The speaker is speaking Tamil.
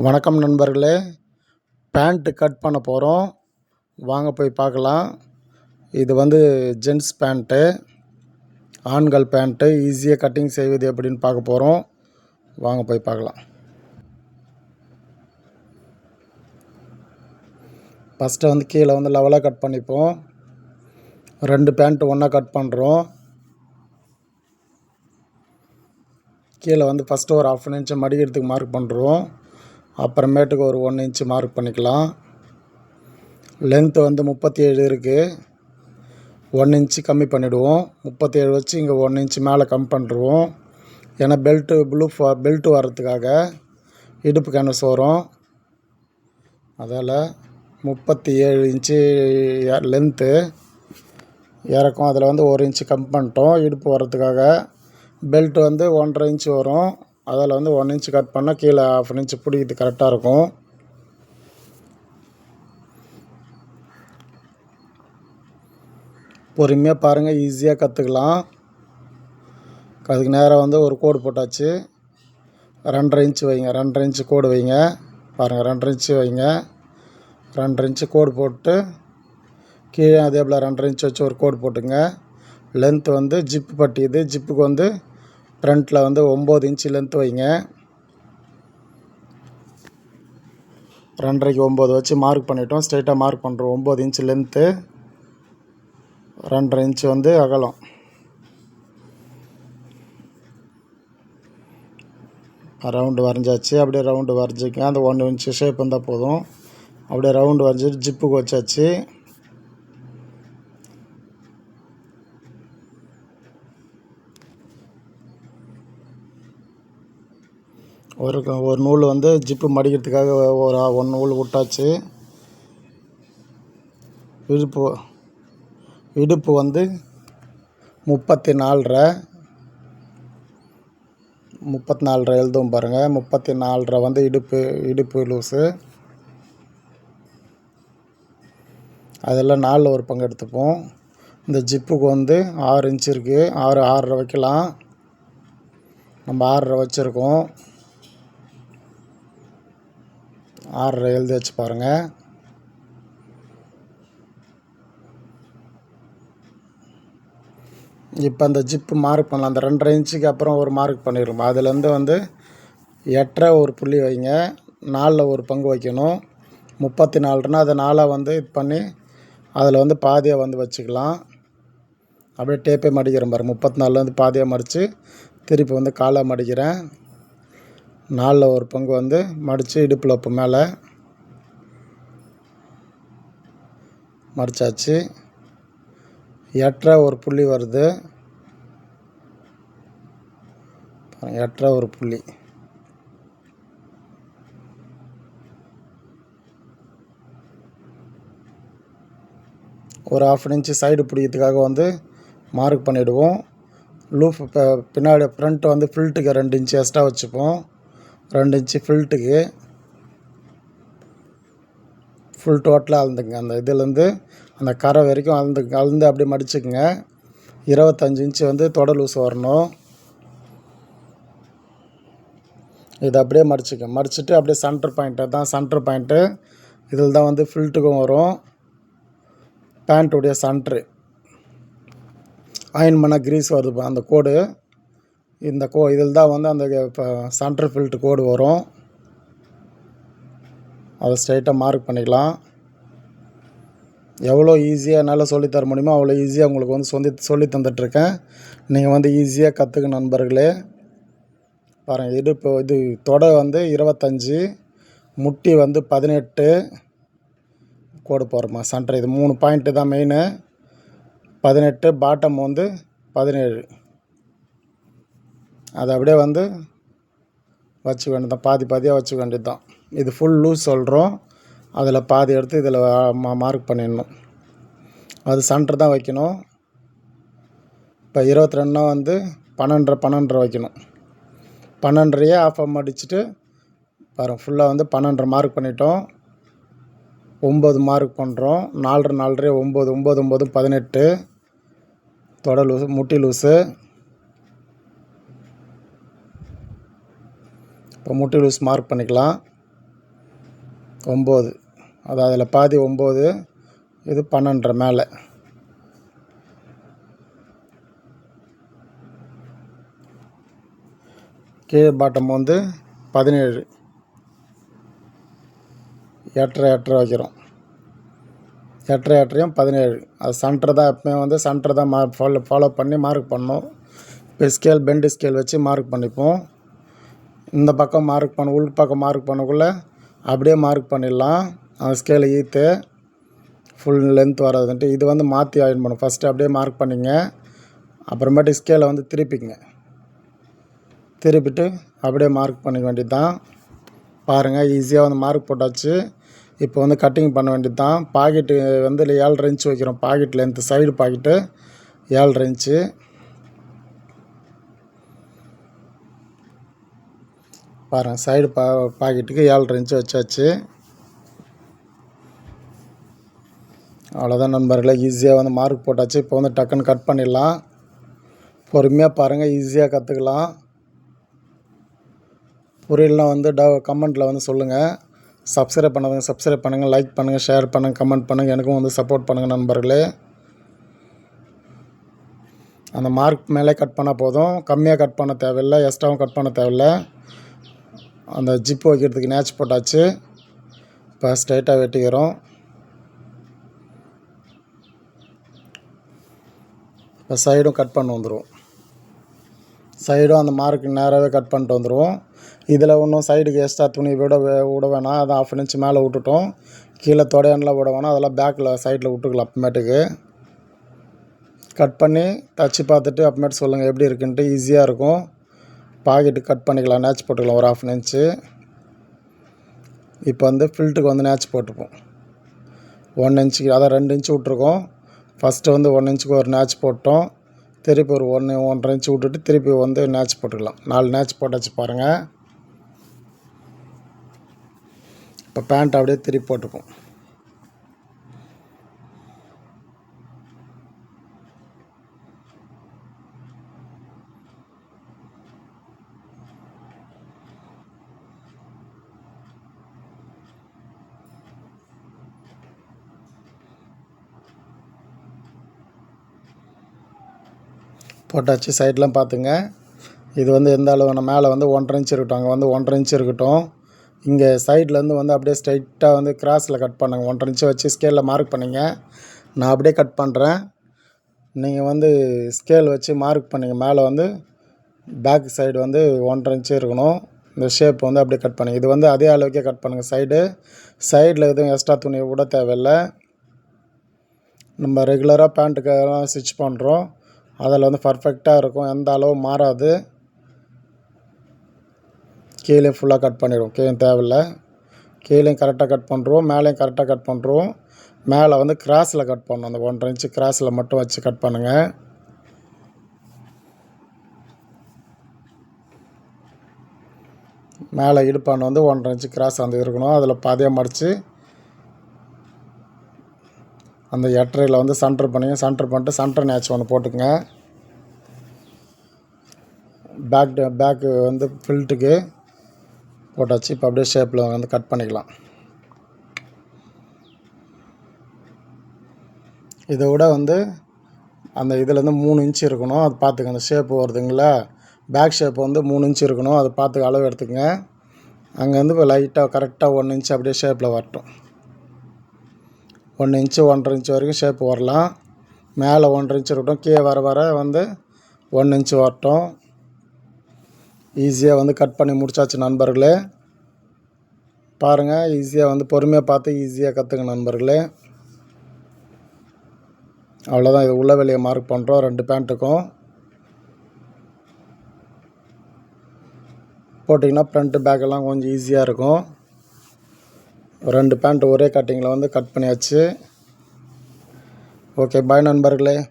வணக்கம் நண்பர்களே. பேண்ட்டு கட் பண்ண போகிறோம் வாங்க போய் பார்க்கலாம். இது வந்து ஜென்ஸ் பேண்ட்டு. ஆண்கள் பேண்ட்டு. ஈஸியாக கட்டிங் செய்வது எப்படின்னு பார்க்க போகிறோம் வாங்க போய் பார்க்கலாம். ஃபஸ்ட்டு வந்து கீழே வந்து லெவலாக கட் பண்ணிப்போம். ரெண்டு பேண்ட்டு ஒன்றா கட் பண்ணுறோம் கீழே வந்து ஃபஸ்ட்டு ஒரு ஆஃப் இன்ச்சு மடிக்கிறதுக்கு மார்க் பண்ணுறோம் அப்புறமேட்டுக்கு ஒரு ஒன் இன்ச்சு மார்க் பண்ணிக்கலாம். லென்த்து வந்து முப்பத்தி ஏழு இருக்குது ஒன் இன்ச்சு கம்மி பண்ணிவிடுவோம் முப்பத்தி ஏழு வச்சு இங்கே ஒன் இன்ச்சு மேலே கம்மி பண்ணிடுவோம். ஏன்னா பெல்ட்டு ப்ளூ பெல்ட்டு வர்றதுக்காக இடுப்பு கேன்வஸ் வரும். அதால் முப்பத்தி ஏழு இன்ச்சு லென்த்து இறக்கும். அதில் வந்து ஒரு இன்ச்சு கம்மி பண்ணிட்டோம். இடுப்பு வர்றதுக்காக பெல்ட் வந்து ஒன்றரை இன்ச்சு வரும். அதில் வந்து ஒன் இன்ச் கட் பண்ணால் கீழே ஆஃப் இன்ச்சு பிடிக்கிது கரெக்டாக இருக்கும். பொறுமையாக பாருங்கள் ஈஸியாக கற்றுக்கலாம் அதுக்கு நேராக வந்து ஒரு கோடு போட்டாச்சு. ரெண்டரை இன்ச்சு வைங்க ரெண்டரை இன்ச்சு கோடு வைங்க. பாருங்கள் ரெண்டரை இன்ச்சு வைங்க. ரெண்டரை இன்ச்சு கோடு போட்டு கீழே அதே போல் ரெண்டரை இன்ச்சு வச்சு ஒரு கோடு போட்டுங்க. லென்த்து வந்து ஜிப்பு பட்டி இது ஜிப்புக்கு வந்து ஃப்ரண்ட்டில் வந்து ஒம்பது இன்ச்சு லென்த் வைங்க. ரெண்டரைக்கு ஒம்பது வச்சு மார்க் பண்ணிட்டோம். ஸ்ட்ரைட்டாக மார்க் பண்ணுறோம் ஒம்பது இன்ச்சு லென்த்து ரெண்டரை இன்ச்சு வந்து அகலம். ரவுண்டு வரைஞ்சாச்சு. அப்படியே ரவுண்டு வரைஞ்சிக்க அந்த ஒன் இன்ச்சு ஷேப் இருந்தால் போதும். அப்படியே ரவுண்டு வரைஞ்சிட்டு ஜிப்புக்கு வச்சாச்சு. ஒரு ஒரு நூல் வந்து ஜிப்பு மடிக்கிறதுக்காக ஒரு ஒன் நூல் விட்டாச்சு. இடுப்பு இடுப்பு வந்து முப்பத்தி நாலரை முப்பத்தி நாலரை எழுதும் பாருங்கள் முப்பத்தி நாலரை வந்து இடுப்பு இடுப்பு லூஸு அதெல்லாம் நாலில் ஒரு பங்கு எடுத்துப்போம். இந்த ஜிப்புக்கு வந்து ஆறு இன்ச்சு இருக்குது ஆறு ஆறரை வைக்கலாம். நம்ம ஆறரை வச்சுருக்கோம். ஆறரை எழுதி வச்சு பாருங்கள் இப்போ அந்த ஜிப்பு மார்க் பண்ணலாம். அந்த ரெண்டரை இன்ச்சுக்கு அப்புறம் ஒரு மார்க் பண்ணிடுவோம் அதுலேருந்து வந்து எட்டரை ஒரு புள்ளி வைங்க. நாலில் ஒரு பங்கு வைக்கணும். முப்பத்தி நாலுனா அதை நாலாக வந்து இது பண்ணி அதில் வந்து பாதியாக வந்து வச்சுக்கலாம். அப்படியே டேப்பே மடிக்கிறேன் பாருங்கள் முப்பத்தி நாலுலேருந்து வந்து பாதியாக மடித்து திருப்பி வந்து காலாக மடிக்கிறேன். நாலில் ஒரு பங்கு வந்து மடித்து இடுப்பில் இப்போ மேலே மடித்தாச்சு எட்டரை ஒரு புள்ளி வருது. எட்டரை ஒரு புள்ளி. ஒரு ஆஃப் இன்ச்சு சைடு பிடிக்கிறதுக்காக வந்து மார்க் பண்ணிவிடுவோம் லூஃப் இப்போ பின்னாடி ஃப்ரண்ட்டு வந்து ஃபில்ட்டுக்கு ரெண்டு இன்ச்சு எக்ஸ்ட்ரா வச்சுப்போம். ரெண்டு இன்ச்சு ஃபில்ட்டுக்கு ஃபுல் டோட்டலாக அளந்துங்க அந்த இதுலேருந்து அந்த கரை வரைக்கும் அளந்து அளந்து அப்படியே மடிச்சுக்குங்க. இருபத்தஞ்சி இன்ச்சு வந்து தொடல் லூஸ் வரணும். இதை அப்படியே மடிச்சுக்க மடிச்சுட்டு அப்படியே சென்டர் பாயிண்ட்டு தான் சென்டர் பாயிண்ட்டு இதில் தான் வந்து ஃபில்ட்டுக்கும் வரும். பேண்ட்டுடைய சென்ட்ரு அயன் பண்ணால் க்ரீஸ் வருது அந்த கோடு. இந்த கோ இதில் தான் வந்து அந்த இப்போ சென்டர் ஃபில்ட் கோடு வரும். அதை ஸ்ட்ரைட்டாக மார்க் பண்ணிக்கலாம். எவ்வளோ ஈஸியாக என்னால் சொல்லித்தர முடியுமோ அவ்வளோ ஈஸியாக உங்களுக்கு வந்து சொல்லி சொல்லி தந்துட்டுருக்கேன். நீங்கள் வந்து ஈஸியாக கற்றுக்க நண்பர்களே. பாருங்கள் இடுப்பு இது தொடை வந்து இருபத்தஞ்சி முட்டி வந்து பதினெட்டு கோடு போகிறோமா சென்டர் இது மூணு பாயிண்ட்டு தான் மெயினு பதினெட்டு பாட்டம் வந்து பதினேழு. அதை அப்படியே வந்து வச்சுக்க வேண்டியது தான். பாதி பாதியாக வச்சுக்க வேண்டியது தான். இது ஃபுல் லூஸ் சொல்கிறோம் அதில் பாதி எடுத்து இதில் மா மார்க் பண்ணிடணும். அது சென்டர் தான் வைக்கணும். இப்போ இருபத்தி ரெண்டுனா வந்து பன்னெண்டரை பன்னெண்டரை வைக்கணும். பன்னெண்டரையே ஆஃப் அடிச்சுட்டு பாருங்கள் ஃபுல்லாக வந்து பன்னெண்டரை மார்க் பண்ணிட்டோம். ஒம்பது மார்க் பண்ணுறோம் நாலரை நாலரை ஒம்பது ஒம்பது ஒம்பது பதினெட்டு. தொடை லூஸு முட்டி லூஸு இப்போ முட்டி லூஸ் மார்க் பண்ணிக்கலாம். ஒம்பது. அது அதில் பாதி ஒம்பது இது பன்னெண்டரை மேலே. கீழே பாட்டம் வந்து பதினேழு. எட்டரை எட்டரை வைக்கிறோம் எட்டரை எட்டரையும் பதினேழு. அது சென்டர் தான் எப்பவுமே வந்து சென்டர் தான் மார்க் ஃபாலோ ஃபாலோ பண்ணி மார்க் பண்ணோம் இப்போ ஸ்கேல் பெண்டு ஸ்கேல் வச்சு மார்க் பண்ணிப்போம். இந்த பக்கம் மார்க் பண்ண உள் பக்கம் மார்க் பண்ணக்குள்ளே அப்படியே மார்க் பண்ணிடலாம். அந்த ஸ்கேலை ஈத்து ஃபுல் லென்த் வராதுன்ட்டு இது வந்து மாற்றி அயன் பண்ணும் ஃபஸ்ட்டு அப்படியே மார்க் பண்ணிங்க. அப்புறமேட்டு ஸ்கேலை வந்து திருப்பிங்க திருப்பிட்டு அப்படியே மார்க் பண்ணிக்க வேண்டியது தான் பாருங்கள் ஈஸியாக வந்து மார்க் போட்டாச்சு. இப்போ வந்து கட்டிங் பண்ண வேண்டியது தான் பாக்கெட்டு வந்து ஏழரை இன்ச்சு வைக்கிறோம். பாக்கெட் லென்த்து சைடு பாக்கெட்டு ஏழரை இன்ச்சு பாருங்கள் சைடு பா பாக்கெட்டுக்கு ஏழரை இன்ச்சு வச்சாச்சு. அவ்வளோதான் நண்பர்களே ஈஸியாக வந்து மார்க் போட்டாச்சு. இப்போ வந்து டக்குன்னு கட் பண்ணிடலாம். பொறுமையாக பாருங்கள் ஈஸியாக கற்றுக்கலாம் புரியலனா வந்து ட கமெண்ட்டில் வந்து சொல்லுங்கள் சப்ஸ்கிரைப் பண்ணாதவங்க சப்ஸ்கிரைப் பண்ணுங்கள் லைக் பண்ணுங்கள் ஷேர் பண்ணுங்கள் கமெண்ட் பண்ணுங்கள் எனக்கும் வந்து சப்போர்ட் பண்ணுங்கள் நண்பர்களே. அந்த மார்க் மேலே கட் பண்ணால் போதும். கம்மியாக கட் பண்ண தேவையில்லை எக்ஸ்ட்ராவும் கட் பண்ண தேவையில்லை. அந்த ஜிப்பு வைக்கிறதுக்கு நேச் போட்டாச்சு. இப்போ ஸ்ட்ரைட்டாக வெட்டிக்கிறோம். இப்போ சைடும் கட் பண்ண வந்துடுவோம் சைடும் அந்த மார்க்கு நேராகவே கட் பண்ணிட்டு வந்துடுவோம் இதில் ஒன்றும் சைடுக்கு எக்ஸ்ட்ரா துணி விட விட வேணாம். அதை ஆஃப் இன்ச் மேலே விட்டுட்டோம். கீழே தொடையானில் விட வேணாம். அதெல்லாம் பேக்கில் சைடில் விட்டுக்கலாம் அப்புறமேட்டுக்கு. கட் பண்ணி தச்சு பார்த்துட்டு அப்புறமேட்டு சொல்லுங்கள் எப்படி இருக்குன்ட்டு ஈஸியாக இருக்கும். பாக்கெட்டு கட் பண்ணிக்கலாம். நேச்சு போட்டுக்கலாம். ஒரு ஆஃப் இன்ச்சு இப்போ வந்து ஃபில்ட்டுக்கு வந்து நேச்சு போட்டுப்போம். ஒன் இன்ச்சுக்கு அதான் ரெண்டு இன்ச்சு விட்ருக்கோம் ஃபஸ்ட்டு வந்து ஒன் இன்ச்சுக்கு ஒரு நேச்சு போட்டோம். திருப்பி ஒரு ஒன்று ஒன்றரை இன்ச்சு விட்டுட்டு திருப்பி வந்து நேச்சு போட்டுக்கலாம். நாலு நேச்சு போட்டாச்சு பாருங்கள் இப்போ பேண்ட் அப்படியே திருப்பி போட்டுப்போம். போட்டாச்சு சைட்லாம் பார்த்துங்க. இது வந்து எந்த அளவு நம்ம மேலே வந்து ஒன்றரை இன்ச் இருக்கட்டும் அங்கே வந்து ஒன்றரை இன்ச் இருக்கட்டும். இங்கே சைட்லேருந்து வந்து அப்படியே ஸ்ட்ரைட்டாக வந்து கிராஸில் கட் பண்ணுங்க. ஒன்றரை இன்ச்சு வச்சு ஸ்கேலில் மார்க் பண்ணிங்க. நான் அப்படியே கட் பண்ணுறேன் நீங்கள் வந்து ஸ்கேல் வச்சு மார்க் பண்ணிங்க. மேலே வந்து பேக் சைடு வந்து ஒன்றரை இன்ச்சு இருக்கணும். இந்த ஷேப் வந்து அப்படியே கட் பண்ணுங்க. இது வந்து அதே அளவுக்கே கட் பண்ணுங்கள் சைடு சைடில் எதுவும் எக்ஸ்ட்ரா துணி விட தேவையில்லை. நம்ம ரெகுலராக பேண்ட்டுக்கெல்லாம் ஸ்டிச் பண்ணுறோம் அதில் வந்து பர்ஃபெக்டாக இருக்கும். எந்த அளவும் மாறாது. கீழே ஃபுல்லாக கட் பண்ணிடுவோம். கீழே தேவையில்ல. கீழேயும் கரெக்டாக கட் பண்ணுறோம் மேலேயும் கரெக்டாக கட் பண்ணுறோம் மேலே வந்து கிராஸில் கட் பண்ணணும் அந்த ஒன்றரை இன்ச்சு கிராஸில் மட்டும் வச்சு கட் பண்ணுங்கள் மேலே இடுப்பான் வந்து ஒன்றரை இன்ச்சு கிராஸ் அந்த இருக்கணும். அதில் பாதியாக மடித்து அந்த எட்டரையில் வந்து சென்டர் பண்ணிங்க சென்டர் பண்ணிட்டு சென்டர் நேச் ஒன்று போட்டுக்கங்க. பேக் பேக்கு வந்து ஃபில்ட்டுக்கு போட்டாச்சு. இப்போ அப்படியே ஷேப்பில் வந்து கட் பண்ணிக்கலாம். இதை விட வந்து அந்த இதுலேருந்து மூணு இன்ச் இருக்கணும். அது பார்த்துக்க அந்த ஷேப்பு வருதுங்களா? பேக் ஷேப் வந்து மூணு இன்ச் இருக்கணும். அதை பார்த்து அளவு எடுத்துக்கங்க. அங்கேருந்து இப்போ லைட்டாக கரெக்டாக ஒன் இன்ச்சு அப்படியே ஷேப்பில் வரட்டும். ஒன்று இன்ச்சு ஒன்றரை இன்ச்சு வரைக்கும் ஷேப் வரலாம். மேலே ஒன்றரை இன்ச்சு இருக்கட்டும் கீழே வர வர வந்து ஒன் இன்ச்சு வரட்டும். ஈஸியாக வந்து கட் பண்ணி முடிச்சாச்சு நண்பர்களே. பாருங்கள் ஈஸியாக வந்து பொறுமையாக பார்த்து ஈஸியாக கற்றுங்க நண்பர்களே. அவ்வளோதான் இது உள்ள வெளியே மார்க் பண்ணுறோம் ரெண்டு பேண்ட்டுக்கும் போட்டிங்கன்னா ஃப்ரண்ட்டு பேக்கெல்லாம் கொஞ்சம் ஈஸியாக இருக்கும். ரெண்டு பேண்ட் ஒரே கட்டிங்கில் வந்து கட் பண்ணியாச்சு. ஓகே பாய் நண்பர்களே.